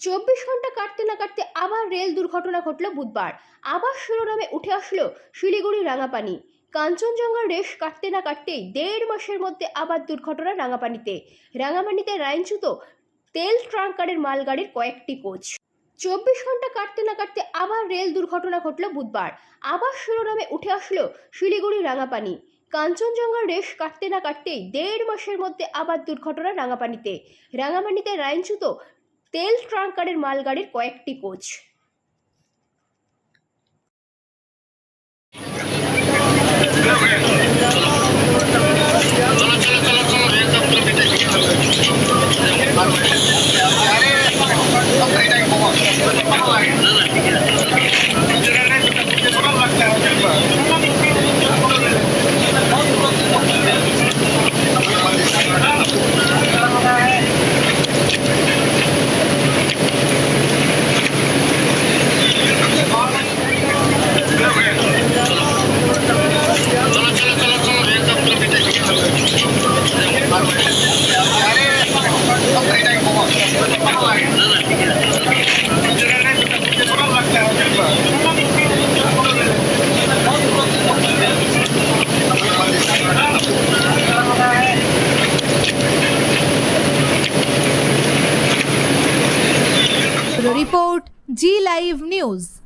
চব্বিশ ঘণ্টা কাটতে না কাটতে আবার রেল দুর্ঘটনা ঘটল বুধবার। আবার শিরোনামে উঠে আসলো শিলিগুড়ি রাঙাপানি। কাঞ্চনজঙ্ঘার রেশ কাটতে না কাটতেই দেড় মাসের মধ্যে আবার দুর্ঘটনা রাঙাপানিতে। রাঙাপানিতে রাইনচ্যুত তেল ট্রাঙ্কারের মালগাড়ির কয়েকটি কোচ। চব্বিশ ঘণ্টা কাটতে না কাটতে আবার রেল দুর্ঘটনা ঘটল বুধবার। আবার শিরোনামে উঠে আসলো শিলিগুড়ি রাঙাপানি। কাঞ্চনজঙ্ঘার রেশ কাটতে না কাটতেই দেড় মাসের মধ্যে আবার দুর্ঘটনা রাঙাপানিতে। রাঙাপানিতে লাইনচ্যুত তেল ট্রাঙ্কারের মালগাড়ির কয়েকটি coach. Report, G Live News.